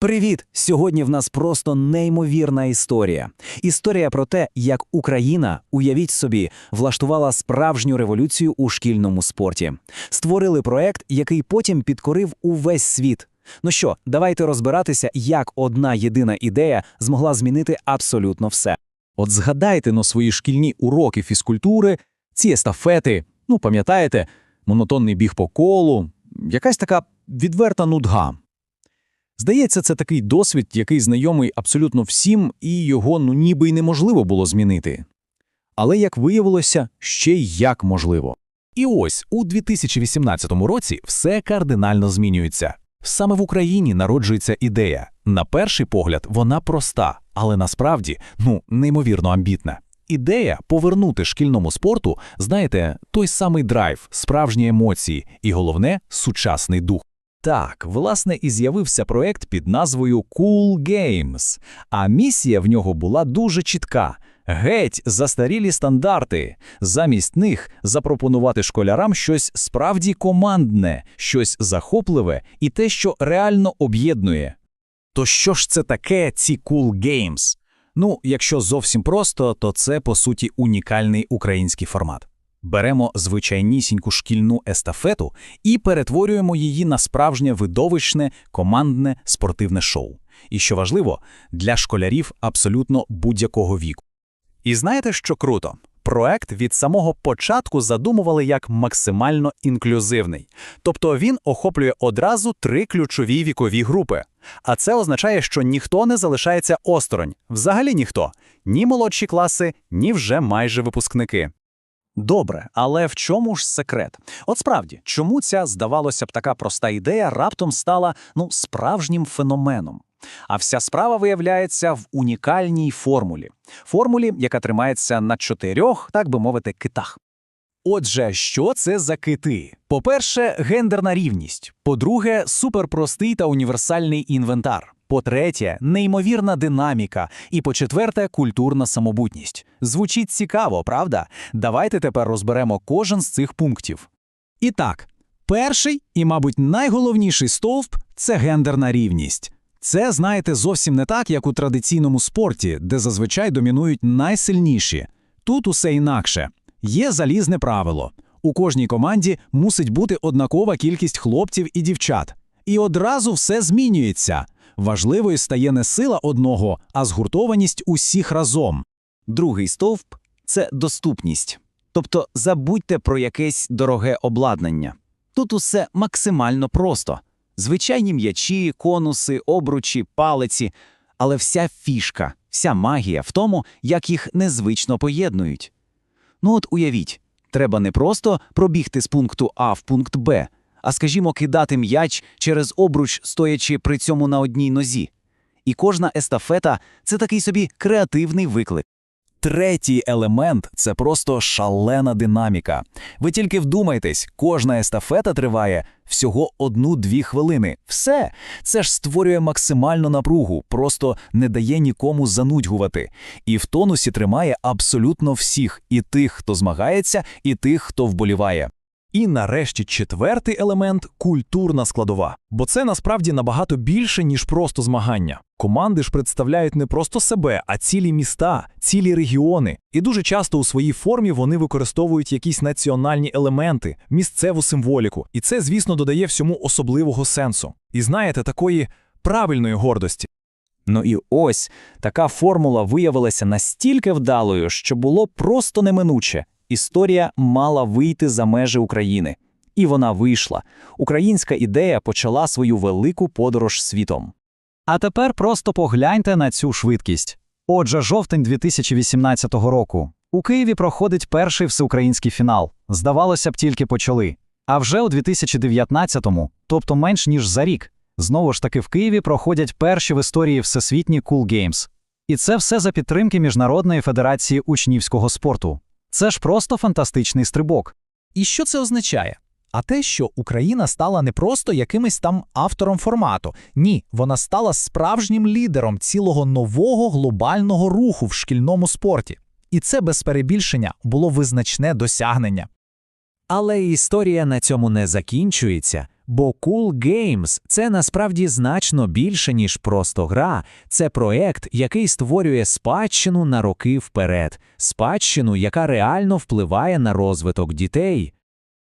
Привіт! Сьогодні в нас просто неймовірна історія. Історія про те, як Україна, уявіть собі, влаштувала справжню революцію у шкільному спорті. Створили проект, який потім підкорив увесь світ. Ну що, давайте розбиратися, як одна єдина ідея змогла змінити абсолютно все. От згадайте на свої шкільні уроки фізкультури, ці естафети, ну пам'ятаєте, монотонний біг по колу, якась така відверта нудга. Здається, це такий досвід, який знайомий абсолютно всім, і його ну ніби й неможливо було змінити. Але, як виявилося, ще й як можливо. І ось у 2018 році все кардинально змінюється. Саме в Україні народжується ідея. На перший погляд, вона проста, але насправді ну неймовірно амбітна. Ідея повернути шкільному спорту, знаєте, той самий драйв, справжні емоції і головне сучасний дух. Так, власне, і з'явився проект під назвою Cool Games, а місія в нього була дуже чітка. Геть застарілі стандарти. Замість них запропонувати школярам щось справді командне, щось захопливе і те, що реально об'єднує. То що ж це таке ці Cool Games? Ну, якщо зовсім просто, то це по суті унікальний український формат. Беремо звичайнісіньку шкільну естафету і перетворюємо її на справжнє видовищне, командне спортивне шоу. І що важливо, для школярів абсолютно будь-якого віку. І знаєте, що круто? Проект від самого початку задумували як максимально інклюзивний, тобто він охоплює одразу три ключові вікові групи. А це означає, що ніхто не залишається осторонь, взагалі ніхто, ні молодші класи, ні вже майже випускники. Добре, але в чому ж секрет? От справді, чому ця, здавалося б, така проста ідея раптом стала ну, справжнім феноменом? А вся справа виявляється в унікальній формулі. Формулі, яка тримається на чотирьох, так би мовити, китах. Отже, що це за кити? По-перше, гендерна рівність. По-друге, суперпростий та універсальний інвентар. По-третє, неймовірна динаміка. І по-четверте, культурна самобутність. Звучить цікаво, правда? Давайте тепер розберемо кожен з цих пунктів. І так, перший і, мабуть, найголовніший стовп це гендерна рівність. Це, знаєте, зовсім не так, як у традиційному спорті, де зазвичай домінують найсильніші. Тут усе інакше. Є залізне правило. У кожній команді мусить бути однакова кількість хлопців і дівчат. І одразу все змінюється. Важливою стає не сила одного, а згуртованість усіх разом. Другий стовп це доступність. Тобто забудьте про якесь дороге обладнання. Тут усе максимально просто. Звичайні м'ячі, конуси, обручі, палиці, але вся фішка, вся магія в тому, як їх незвично поєднують. Ну от уявіть, треба не просто пробігти з пункту А в пункт Б, а скажімо, кидати м'яч через обруч, стоячи при цьому на одній нозі. І кожна естафета це такий собі креативний виклик. Третій елемент це просто шалена динаміка. Ви тільки вдумайтесь, кожна естафета триває всього одну-дві хвилини. Все це ж створює максимальну напругу, просто не дає нікому занудьгувати. І в тонусі тримає абсолютно всіх: і тих, хто змагається, і тих, хто вболіває. І нарешті четвертий елемент культурна складова. Бо це насправді набагато більше, ніж просто змагання. Команди ж представляють не просто себе, а цілі міста, цілі регіони. І дуже часто у своїй формі вони використовують якісь національні елементи, місцеву символіку. І це, звісно, додає всьому особливого сенсу. І знаєте, такої правильної гордості. Ну і ось така формула виявилася настільки вдалою, що було просто неминуче. Історія мала вийти за межі України. І вона вийшла. Українська ідея почала свою велику подорож світом. А тепер просто погляньте на цю швидкість. Отже, жовтень 2018 року. У Києві проходить перший всеукраїнський фінал. Здавалося б, тільки почали. А вже у 2019-му, тобто менш ніж за рік, знову ж таки в Києві проходять перші в історії всесвітні Cool Games. І це все за підтримки Міжнародної федерації учнівського спорту. Це ж просто фантастичний стрибок. І що це означає? А те, що Україна стала не просто якимось там автором формату. Ні, вона стала справжнім лідером цілого нового глобального руху в шкільному спорті. І це без перебільшення було визначне досягнення. Але історія на цьому не закінчується, Бо Cool Games – це насправді значно більше, ніж просто гра. Це проект, який створює спадщину на роки вперед, спадщину, яка реально впливає на розвиток дітей.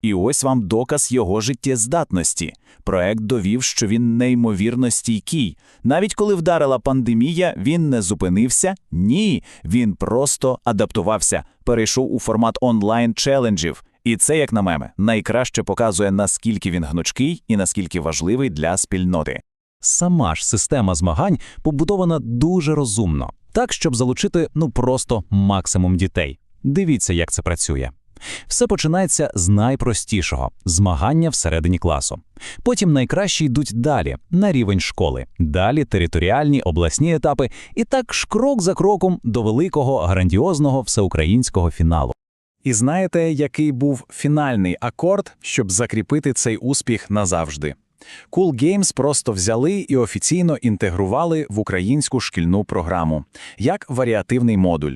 І ось вам доказ його життєздатності. Проект довів, що він неймовірно стійкий. Навіть коли вдарила пандемія, він не зупинився. Ні, він просто адаптувався, перейшов у формат онлайн-челенджів. І це, як на мене, найкраще показує, наскільки він гнучкий і наскільки важливий для спільноти. Сама ж система змагань побудована дуже розумно, так, щоб залучити ну просто максимум дітей. Дивіться, як це працює. Все починається з найпростішого змагання всередині класу. Потім найкращі йдуть далі на рівень школи, далі територіальні обласні етапи, і так ж крок за кроком до великого грандіозного всеукраїнського фіналу. І знаєте, який був фінальний акорд, щоб закріпити цей успіх назавжди? Cool Games просто взяли і офіційно інтегрували в українську шкільну програму як варіативний модуль.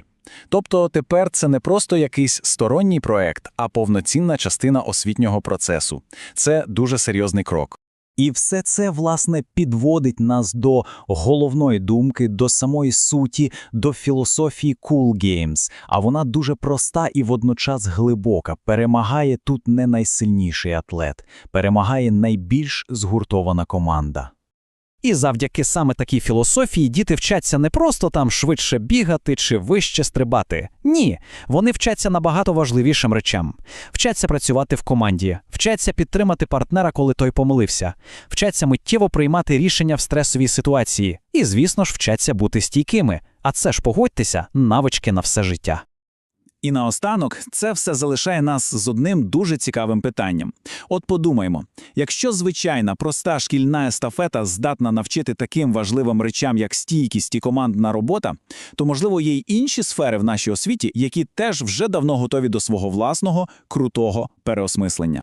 Тобто тепер це не просто якийсь сторонній проект, а повноцінна частина освітнього процесу. Це дуже серйозний крок. І все це, власне, підводить нас до головної думки, до самої суті, до філософії Cool Games. А вона дуже проста і водночас глибока. Перемагає тут не найсильніший атлет, перемагає найбільш згуртована команда. І завдяки саме такій філософії діти вчаться не просто там швидше бігати чи вище стрибати. Ні, вони вчаться набагато важливішим речам. Вчаться працювати в команді, вчаться підтримати партнера, коли той помилився, вчаться миттєво приймати рішення в стресовій ситуації. І, звісно ж, вчаться бути стійкими. А це ж погодьтеся, навички на все життя. І наостанок це все залишає нас з одним дуже цікавим питанням. От подумаймо, якщо звичайна проста шкільна естафета здатна навчити таким важливим речам, як стійкість і командна робота, то можливо є й інші сфери в нашій освіті, які теж вже давно готові до свого власного крутого переосмислення.